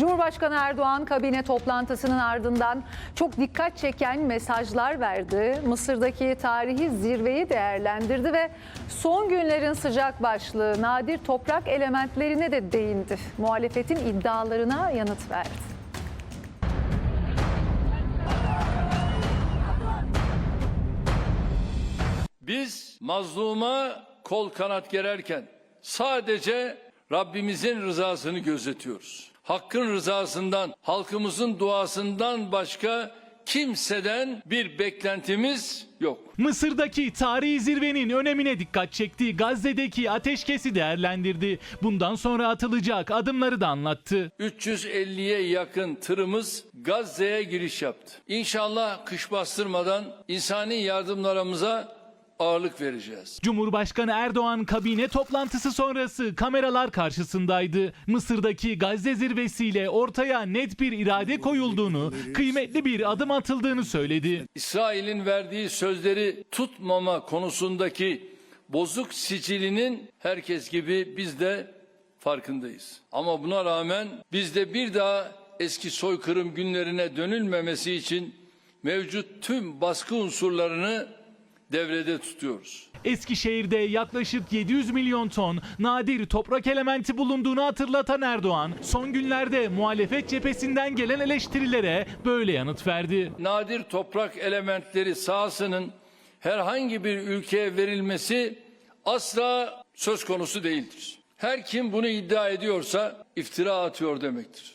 Cumhurbaşkanı Erdoğan kabine toplantısının ardından çok dikkat çeken mesajlar verdi. Mısır'daki tarihi zirveyi değerlendirdi ve son günlerin sıcak başlığı nadir toprak elementlerine de değindi. Muhalefetin iddialarına yanıt verdi. Biz mazluma kol kanat gererken sadece Rabbimizin rızasını gözetiyoruz. Hakkın rızasından, halkımızın duasından başka kimseden bir beklentimiz yok. Mısır'daki tarihi zirvenin önemine dikkat çekti. Gazze'deki ateşkesi değerlendirdi. Bundan sonra atılacak adımları da anlattı. 350'ye yakın tırımız Gazze'ye giriş yaptı. İnşallah kış bastırmadan insani yardımlarımıza ağırlık vereceğiz. Cumhurbaşkanı Erdoğan kabine toplantısı sonrası kameralar karşısındaydı. Mısır'daki Gazze zirvesiyle ortaya net bir irade koyulduğunu, kıymetli bir adım atıldığını söyledi. İsrail'in verdiği sözleri tutmama konusundaki bozuk sicilinin herkes gibi biz de farkındayız. Ama buna rağmen biz de bir daha eski soykırım günlerine dönülmemesi için mevcut tüm baskı unsurlarını devrede tutuyoruz. Eskişehir'de yaklaşık 700 milyon ton nadir toprak elementi bulunduğunu hatırlatan Erdoğan, son günlerde muhalefet cephesinden gelen eleştirilere böyle yanıt verdi. Nadir toprak elementleri sahasının herhangi bir ülkeye verilmesi asla söz konusu değildir. Her kim bunu iddia ediyorsa iftira atıyor demektir.